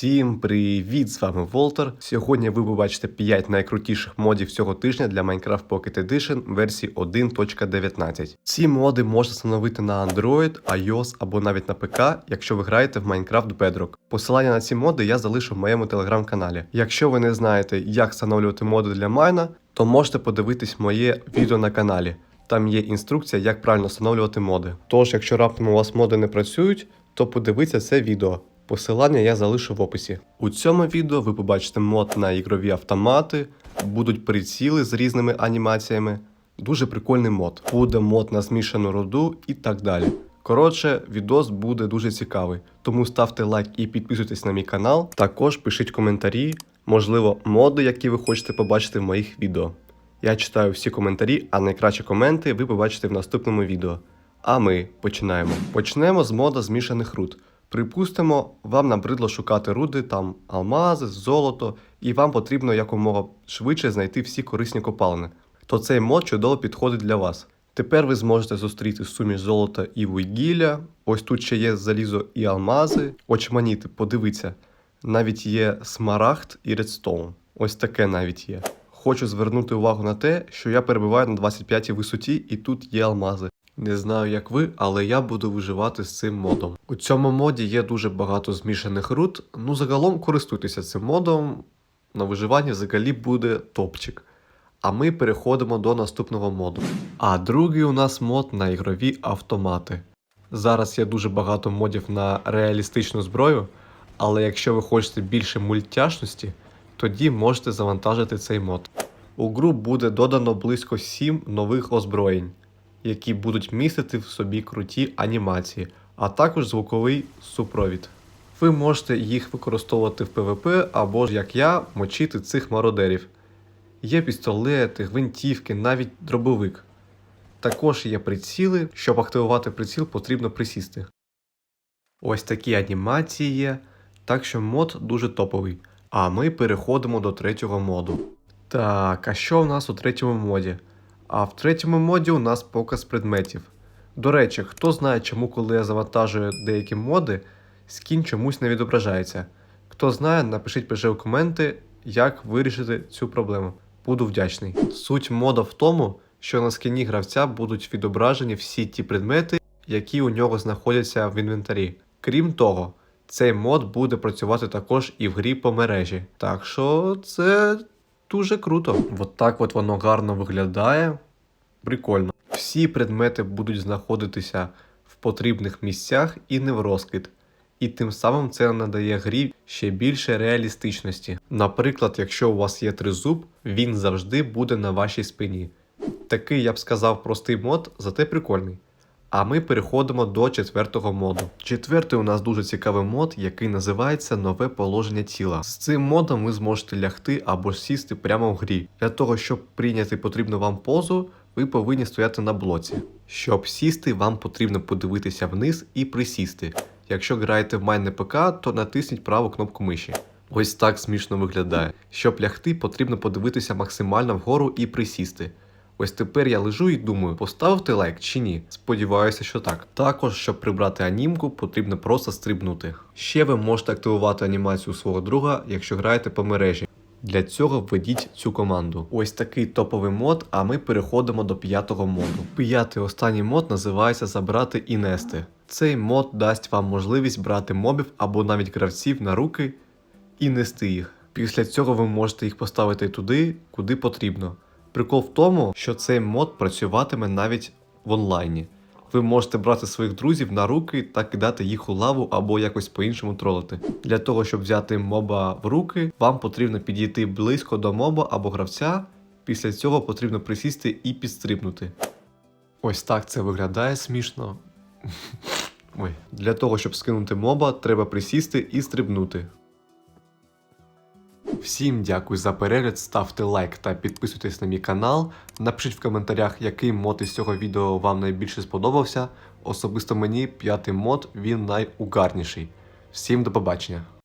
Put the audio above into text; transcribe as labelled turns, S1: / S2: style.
S1: Всім привіт! З вами Волтер. Сьогодні ви побачите 5 найкрутіших модів цього тижня для Minecraft Pocket Edition версії 1.19. Ці моди можна встановити на Android, iOS або навіть на ПК, якщо ви граєте в Minecraft Bedrock. Посилання на ці моди я залишу в моєму телеграм-каналі. Якщо ви не знаєте, як встановлювати моди для майна, то можете подивитись моє відео на каналі. Там є інструкція, як правильно встановлювати моди. Тож, якщо раптом у вас моди не працюють, то подивіться це відео. Посилання я залишу в описі. У цьому відео ви побачите мод на ігрові автомати, будуть приціли з різними анімаціями. Дуже прикольний мод. Буде мод на змішану руду і так далі. Коротше, відос буде дуже цікавий, тому ставте лайк і підписуйтесь на мій канал. Також пишіть коментарі, можливо, моди, які ви хочете побачити в моїх відео. Я читаю всі коментарі, а найкращі коменти ви побачите в наступному відео. А ми починаємо. Почнемо з мода змішаних руд. Припустимо, вам набридло шукати руди, там алмази, золото, і вам потрібно якомога швидше знайти всі корисні копалини. То цей мод чудово підходить для вас. Тепер ви зможете зустріти суміш золота і вугілля. Ось тут ще є залізо і алмази. Очманіти, подивіться, навіть є смарагд і редстоун. Ось таке навіть є. Хочу звернути увагу на те, що я перебуваю на 25 висоті і тут є алмази. Не знаю, як ви, але я буду виживати з цим модом. У цьому моді є дуже багато змішаних руд. Ну, загалом користуйтеся цим модом. На виживанні взагалі буде топчик. А ми переходимо до наступного моду. А другий у нас мод на ігрові автомати. Зараз є дуже багато модів на реалістичну зброю, але якщо ви хочете більше мультяшності, тоді можете завантажити цей мод. У гру буде додано близько 7 нових озброєнь які будуть містити в собі круті анімації, а також звуковий супровід. Ви можете їх використовувати в PvP або ж, як я, мочити цих мародерів. Є пістолети, гвинтівки, навіть дробовик. Також є приціли, щоб активувати приціл, потрібно присісти. Ось такі анімації є, так що мод дуже топовий. А ми переходимо до третього моду. Так, а що в нас у третьому моді? А в третьому моді у нас показ предметів. До речі, хто знає, чому, коли я завантажую деякі моди, скін чомусь не відображається. Хто знає, напишіть пише в коменти, як вирішити цю проблему. Буду вдячний. Суть мода в тому, що на скіні гравця будуть відображені всі ті предмети, які у нього знаходяться в інвентарі. Крім того, цей мод буде працювати також і в грі по мережі. Так що це дуже круто. От так от воно гарно виглядає. Прикольно. Всі предмети будуть знаходитися в потрібних місцях і не в розкид. І тим самим це надає грі ще більше реалістичності. Наприклад, якщо у вас є тризуб, він завжди буде на вашій спині. Такий, я б сказав, простий мод, зате прикольний. А ми переходимо до четвертого моду. Четвертий у нас дуже цікавий мод, який називається Нове положення тіла. З цим модом ви зможете лягти або сісти прямо в грі. Для того, щоб прийняти потрібну вам позу, ви повинні стояти на блоці. Щоб сісти, вам потрібно подивитися вниз і присісти. Якщо граєте в майне ПК, то натисніть праву кнопку миші. Ось так смішно виглядає. Щоб лягти, потрібно подивитися максимально вгору і присісти. Ось тепер я лежу і думаю, поставити лайк чи ні. Сподіваюся, що так. Також, щоб прибрати анімку, потрібно просто стрибнути. Ще ви можете активувати анімацію свого друга, якщо граєте по мережі. Для цього введіть цю команду. Ось такий топовий мод, а ми переходимо до п'ятого моду. П'ятий останній мод називається Забрати і нести. Цей мод дасть вам можливість брати мобів або навіть гравців на руки і нести їх. Після цього ви можете їх поставити туди, куди потрібно. Прикол в тому, що цей мод працюватиме навіть в онлайні. Ви можете брати своїх друзів на руки та кидати їх у лаву або якось по-іншому тролити. Для того, щоб взяти моба в руки, вам потрібно підійти близько до моба або гравця. Після цього потрібно присісти і підстрибнути. Ось так це виглядає смішно. Ой. Для того, щоб скинути моба, треба присісти і стрибнути. Всім дякую за перегляд, ставте лайк та підписуйтесь на мій канал. Напишіть в коментарях, який мод із цього відео вам найбільше сподобався. Особисто мені п'ятий мод він найугарніший. Всім до побачення!